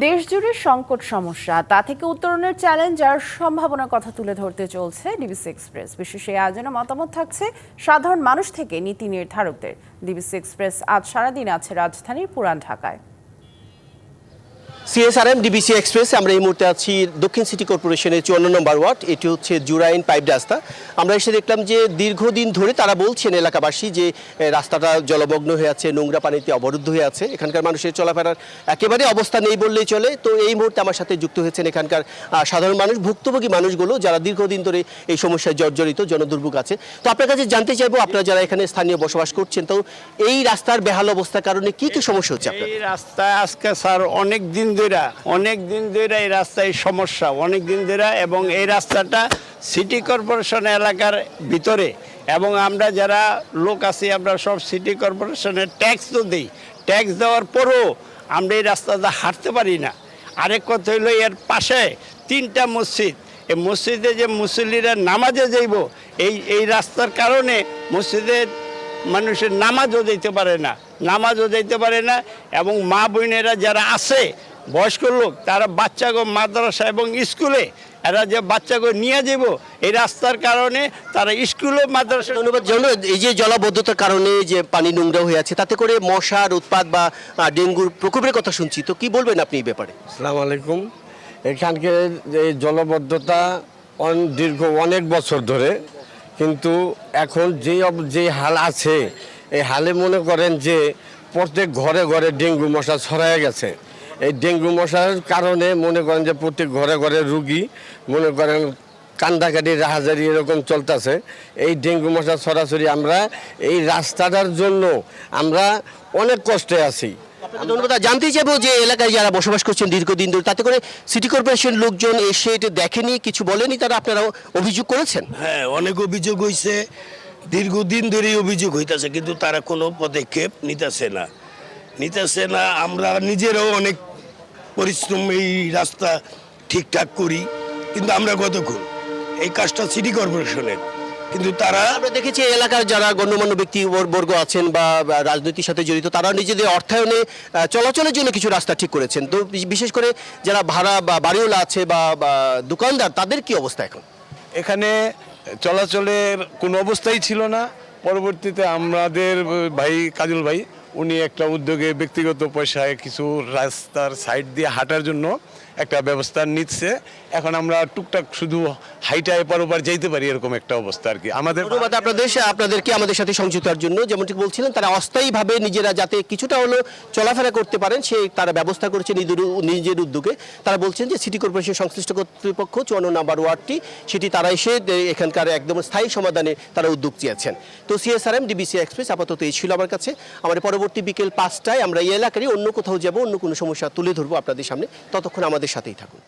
দেশজুড়ে সংকট সমস্যা, তা থেকে উত্তরণের চ্যালেঞ্জ আর সম্ভাবনার কথা তুলে ধরতে চলছে ডিবিসি এক্সপ্রেস বিশেষ এই আয়োজনে মতামত থাকছে সাধারণ মানুষ থেকে নীতি নির্ধারকদের। ডিবিসি এক্সপ্রেস আজ সারাদিন আছে রাজধানীর পুরান ঢাকায়। সিএসআরএম ডিবিসি এক্সপ্রেস আমরা এই মুহূর্তে আছি দক্ষিণ সিটি কর্পোরেশনের চুয়ান্ন নম্বর ওয়ার্ড। এটি হচ্ছে জুরাইন পাইপ রাস্তা। আমরা এসে দেখলাম যে দীর্ঘদিন ধরে তারা বলছেন এলাকাবাসী যে রাস্তাটা জলমগ্ন হয়ে আছে, নোংরা পানিতে অবরুদ্ধ হয়ে আছে। এখানকার মানুষের চলাফেরার একেবারে অবস্থা নেই বললেই চলে। তো এই মুহূর্তে আমার সাথে যুক্ত হয়েছেন এখানকার সাধারণ মানুষ, ভুক্তভোগী মানুষগুলো যারা দীর্ঘদিন ধরে এই সমস্যায় জর্জরিত, জনদুর্ভোগ আছে। তো আপনার কাছে জানতে চাইব, আপনারা যারা এখানে স্থানীয় বসবাস করছেন, তো এই রাস্তার বেহাল অবস্থার কারণে কি কি সমস্যা হচ্ছে আপনার? এই রাস্তায় আজকে স্যার অনেক দিন ধরে, অনেক দিন ধরে এই রাস্তায় সমস্যা, অনেক দিন ধরে এবং এই রাস্তাটা সিটি কর্পোরেশন এলাকার ভিতরে এবং আমরা যারা লোক আছি, আমরা সব সিটি কর্পোরেশনের ট্যাক্স তো দিই। ট্যাক্স দেওয়ার পরও আমরা এই রাস্তাটা হাঁটতে পারি না। আরেক কথা হইল, এর পাশে তিনটা মসজিদ। এই মসজিদে যে মুসল্লিরা নামাজে যাইব, এই এই রাস্তার কারণে মসজিদের মানুষের নামাজও দিতে পারে না, নামাজও দিতে পারে না এবং মা বোনেরা যারা আছে বয়স্ক লোক তারা বাচ্চাগো মাদ্রাসা এবং স্কুলে এরা যে বাচ্চাগো নিয়ে যাব এই রাস্তার কারণে তারা স্কুলে মাদ্রাসা ধন্যবাদ জন এই যে জলাবদ্ধতার কারণে যে পানি নোংরা হয়ে আছে তাতে করে মশার উৎপাদ বা ডেঙ্গুর প্রকোপের কথা শুনছি। তো কি বলবেন আপনি এই ব্যাপারে? আসসালামু আলাইকুম। এখানকার এই জলবদ্ধতা অন- দীর্ঘ অনেক বছর ধরে কিন্তু এখন যে যে হাল আছে এই হালে মনে করেন যে প্রত্যেক ঘরে ঘরে ডেঙ্গু মশা ছড়ায় গেছে। এই ডেঙ্গু মশার কারণে মনে করেন যে প্রত্যেক ঘরে ঘরে রুগী মনে করেন কান্দাকাটি রাহাজারি এরকম চলতেছে। এই ডেঙ্গু মশা সরাসরি আমরা এই রাস্তাটার জন্য আমরা অনেক কষ্টে আছি। ধন্যবাদ জানতে চাইব যে এলাকায় যারা বসবাস করছেন দীর্ঘদিন ধরে তাতে করে সিটি কর্পোরেশন লোকজন এসে এটা দেখেনি কিছু বলেনি তারা আপনারা অভিযোগ করেছেন? হ্যাঁ অনেক অভিযোগ হয়েছে দীর্ঘদিন ধরেই অভিযোগ হইতেছে কিন্তু তারা কোনো পদক্ষেপ নিতেছে না। নিতেছে না আমরা নিজেরাও অনেক পরিশ্রম এই রাস্তা ঠিকঠাক করি কিন্তু আমরা কতক্ষণ এই কাজটা সিটি কর্পোরেশনের কিন্তু তারা আমরা দেখেছি এই এলাকার যারা গণ্যমান্য ব্যক্তি বর্গ আছেন বা রাজনীতির সাথে জড়িত তারা নিজেদের অর্থায়নে চলাচলের জন্য কিছু রাস্তা ঠিক করেছেন। তো বিশেষ করে যারা ভাড়া বা বাড়িওয়ালা আছে বা দোকানদার তাদের কি অবস্থা এখন? এখানে চলাচলের কোনো অবস্থাই ছিল না। পরবর্তীতে আমাদের ভাই কাজল ভাই উনি একটা উদ্যোগে ব্যক্তিগত পয়সায় কিছু রাস্তার সাইড দিয়ে হাঁটার জন্য একটা ব্যবস্থা নিচ্ছে। এখন আমরা টুকটাক শুধু হাইটা এপার ওপার যাইতে পারি এরকম একটা অবস্থা আর কি। আমাদের ধন্যবাদ আপনাদের আপনাদেরকে আমাদের সাথে সংযুক্ত হওয়ার জন্য যেমনটি বলছিলেন, তারা অস্থায়ীভাবে নিজেরা যাতে কিছুটা হলেও চলাফেরা করতে পারেন, সে তারা ব্যবস্থা করেছে নিজের নিজের উদ্যোগে। তারা বলছেন যে সিটি কর্পোরেশন সংশ্লিষ্ট কর্তৃপক্ষ চুয়ান্ন নাম্বার ওয়ার্ডটি, সেটি তারা এসে এখানকার একদম স্থায়ী সমাধানে তারা উদ্যোগ চেয়েছেন তো সিএসআরএম ডিবিসি এক্সপ্রেস আপাতত এই ছিল আমার কাছে। আমাদের পরবর্তী বিকেল পাঁচটায় আমরা এই এলাকারই অন্য কোথাও যাব, অন্য কোনো সমস্যা তুলে ধরবো আপনাদের সামনে। ততক্ষণ আমাদের সাথেই থাকুন।